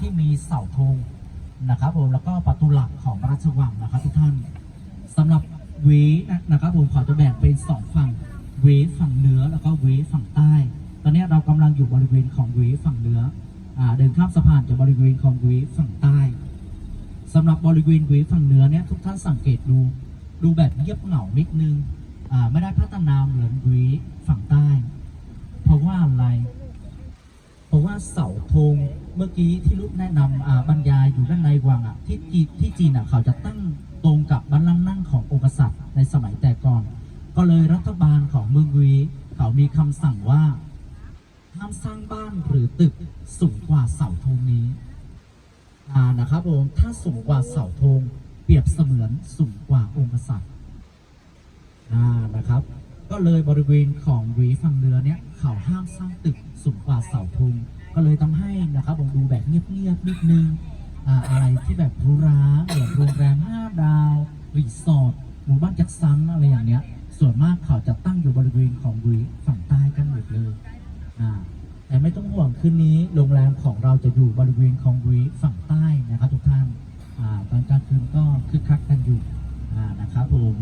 ที่มีเสาธงนะครับผมแล้วก็ประตูหลักของราชวังนะครับทุกท่านสำหรับเวนะนะครับผมขอจะแบ่งเป็นสองฝั่งเวฝั่งเหนือแล้วก็เวฝั่งใต้ ตอนนี้เรากำลังอยู่บริเวณของเวฝั่งเหนืออเดินข้ามสะพานจากบริเวณของเวฝั่งใต้สำหรับบริเวณเวฝั่งเหนือเนี่ยทุกท่านสังเกตดูดูแบบเงียบเหงานิดนึงอ่าไม่ได้พัฒนาเหมือนเวฝั่งใต้ เพราะว่าอะไร เพราะว่าเสาธงเมื่อกี้ที่ลูกแนะนำอ่าบรรยายอยู่ด้านในวังอะที่จีนที่จีนอะเขาจะตั้งตรงกับบัลลังก์นั่งขององค์กษัตริย์ในสมัยแต่ก่อน ก็เลยรัฐบาลของเมืองวีเขามีคำสั่งว่าห้ามสร้างบ้านหรือตึกสูงกว่าเสาธงนี้านะครับผมถ้าสูงกว่าเสาธงเปรียบเสมือนสูงกว่าองค์กษัตริย์นะครับ ก็เลยบริเวณของหวีฝั่งเหนือเนี่ยเขาห้ามสร้างตึกสูงกว่าเสาธงก็เลยทำให้นะครับผมดูแบบเงียบๆนิดนึงออะไรที่แบบรูหราเหมือโรงแรมห้าดาวรีสอร์ทหมู่บ้านจัดสรรอะไรอย่างเนี้ย ส่วนมากเขาจะตั้งอยู่บริเวณของหวีฝั่งใต้กันหมดเลยอ่าแต่ไม่ต้องห่วงคืนนี้โรงแรมของเราจะอยู่บริเวณของหวีฝั่งใต้นะครับทุกท่านอ่าตอนกลางคืนก็คึกคักกันอยู่อ่านะครับผม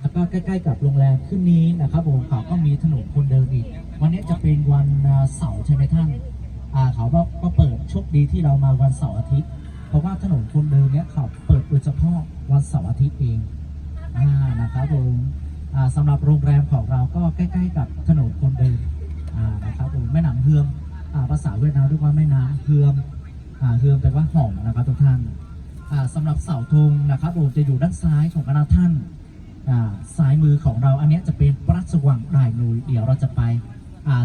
แล้วก็ใกล้ๆกับโรงแรมขึ้นนี้นะครับผมเขาก็มีถนนคนเดินอีก วันนี้จะเป็นวันเสาร์ใช่ไหมท่านอ่าเขาก็ก็เปิดโชคดีที่เรามาวันเสาร์อาทิตย์ เพราะว่าถนนคนเดินเนี้ยเขาเปิดโดยเฉพาะวันเสาร์อาทิตย์เองอ่านะครับผมอ่าสำหรับโรงแรมของเราก็ใกล้ๆกับถนนคนเดินอ่านะครับผมแม่น้ำเฮือมอ่าภาษาเวียดนามเรียกว่าแม่น้ำเฮือมอ่าเฮือมแปลว่าหอมนะครับทุกท่านอ่าสำหรับเสาธงนะครับผมจะอยู่ด้านซ้ายของคณะท่าน ซ้ายมือของเราอันนี้จะเป็นพระราชวังด่ายนุยเดี๋ยวเราจะไป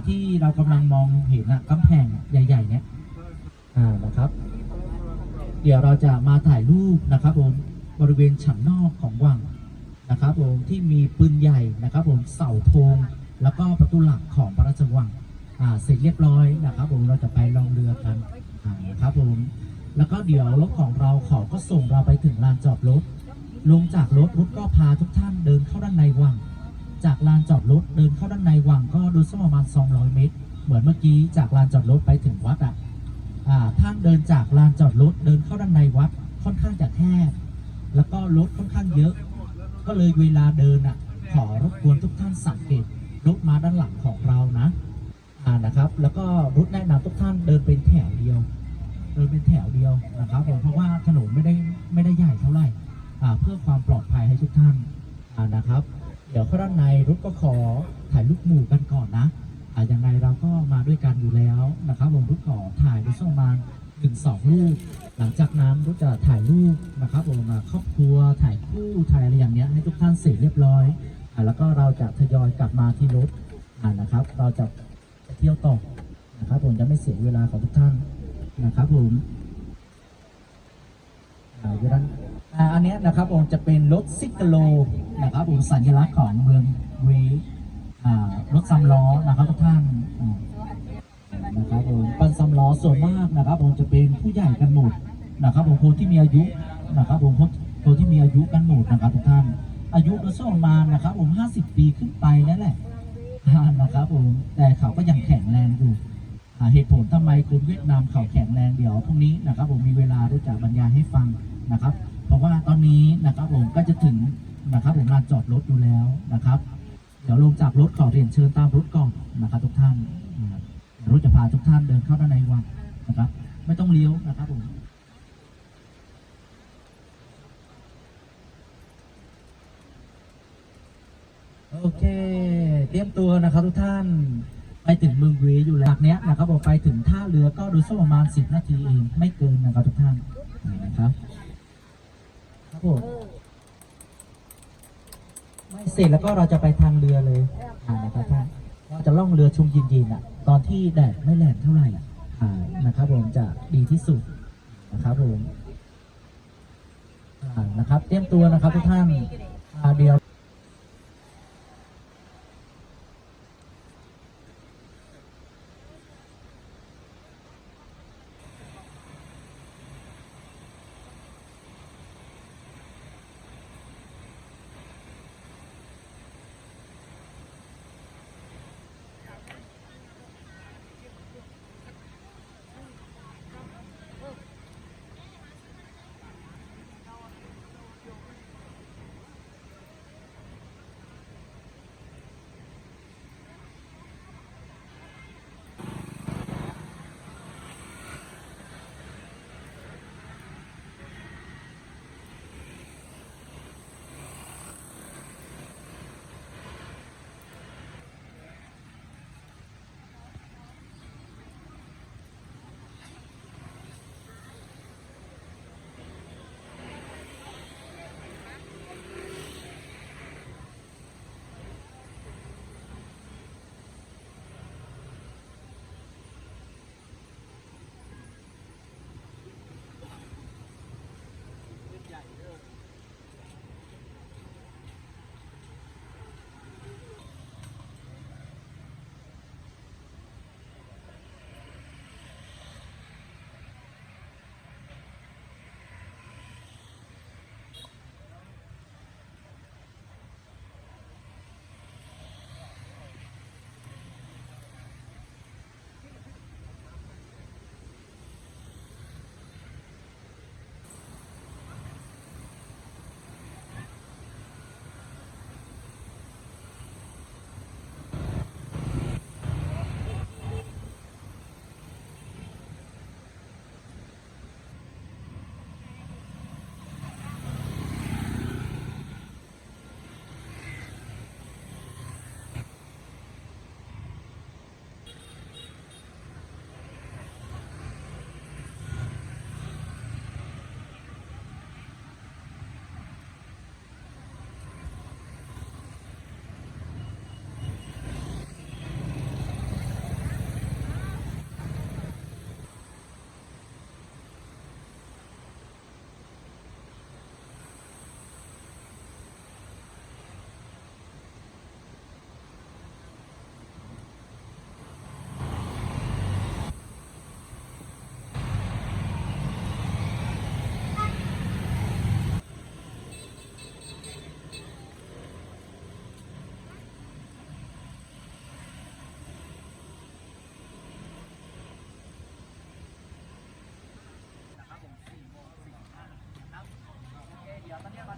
ที่เรากำลังมองเห็นนะกำแพงใหญ่ ๆ เนี้ยนะครับ เดี๋ยวเราจะมาถ่ายรูปนะครับผมบริเวณฉันนอกของวังนะครับผมที่มีปืนใหญ่นะครับผมเสาธงแล้วก็ประตูหลักของพระราชวังเสร็จเรียบร้อยนะครับผมเราจะไปลองเรือกันนะครับผมแล้วก็เดี๋ยวรถของเราเขาก็ส่งเราไปถึงลานจอดรถ ลงจากรถรถก็พาทุกท่านเดินเข้าด้านในวัง จากลานจอดรถเดินเข้าด้านในวังก็ดูสักประมาณ 200 เมตร เหมือนเมื่อกี้จากลานจอดรถไปถึงวัดอะท่านเดินจากลานจอดรถเดินเข้าด้านในวัดค่อนข้างจะแคบแล้วก็รถค่อนข้างเยอะ ก็เลยเวลาเดินอะขอรบกวนทุกท่านสังเกตรถมาด้านหลังของเรานะอ่านะครับ แล้วก็รถแนะนำทุกท่านเดินเป็นแถวเดียว เดินเป็นแถวเดียวนะครับผมเพราะว่าถนนไม่ได้ เพื่อความปลอดภัยให้ทุกท่านนะครับ เดี๋ยวเข้าด้านในรุดก็ขอถ่ายรูปหมู่กันก่อนนะอย่างไงเราก็มาด้วยกันอยู่แล้วนะครับผมรุดขอถ่ายในช่วงประมาณถึงสองรูป หลังจากนั้นรุดจะถ่ายรูปนะครับผมอ่าครอบครัวถ่ายคู่ถ่ายอะไรอย่างเนี้ยให้ทุกท่านเสร็จเรียบร้อยอแล้วก็เราจะทยอยกลับมาที่รถนะครับ เราจะเที่ยวต่อนะครับผมจะไม่เสียเวลาของทุกท่านนะครับผม อยู่ด้านอ่าอันนี้นะครับผมจะเป็นรถซิกโลนะครับผมสัญลักษณ์ของเมืองเวอ่ารถสำล้อนะครับทุกท่านนะครับผมปันสำล้อส่วนมากนะครับผมจะเป็นผู้ใหญ่กันหมดนะครับผมคนที่มีอายุนะครับผมคนคนที่มีอายุกันหมดนะครับทุกท่าน อายุโดยประมานะครับผม50 ปีขึ้นไปนั่นแหละนะครับผมแต่เขาก็ยังแข็งแรงอยู่เหตุผลทำไมคนเวียดนามเขาแข็งแรงเดี๋ยวพรุ่งนี้นะครับผมมีเวลารู้จักบรรยายให้ฟัง นะครับ เพราะว่าตอนนี้นะครับผมก็จะถึงนะครับผมลานจอดรถอยู่แล้วนะครับ เดี๋ยวลงจากรถขอเรียนเชิญตามรถก่อนนะครับทุกท่านรถจะพาทุกท่านเดินเข้าด้านในวังนะครับ ไม่ต้องเลี้ยวนะครับผมโอเค เตรียมตัวนะครับทุกท่านไปถึงเมืองเวอยู่แล้วจากเนี้ยนะครับผมไปถึงท่าเรือก็โดยสักประมาณสิบนาทีเอง ไม่เกินนะครับทุกท่านนะครับ ครับผมไม่เสร็จแล้วก็เราจะไปทางเรือเลยอ่านะครับท่านเราจะล่องเรือชมยินๆอะ ตอนที่แดดไม่แรงเท่าไหร่อะอ่านะครับผมจะดีที่สุดนะครับผมอ่านะครับ เตรียมตัวนะครับทุกท่านอ่าเดี๋ยว Gracias.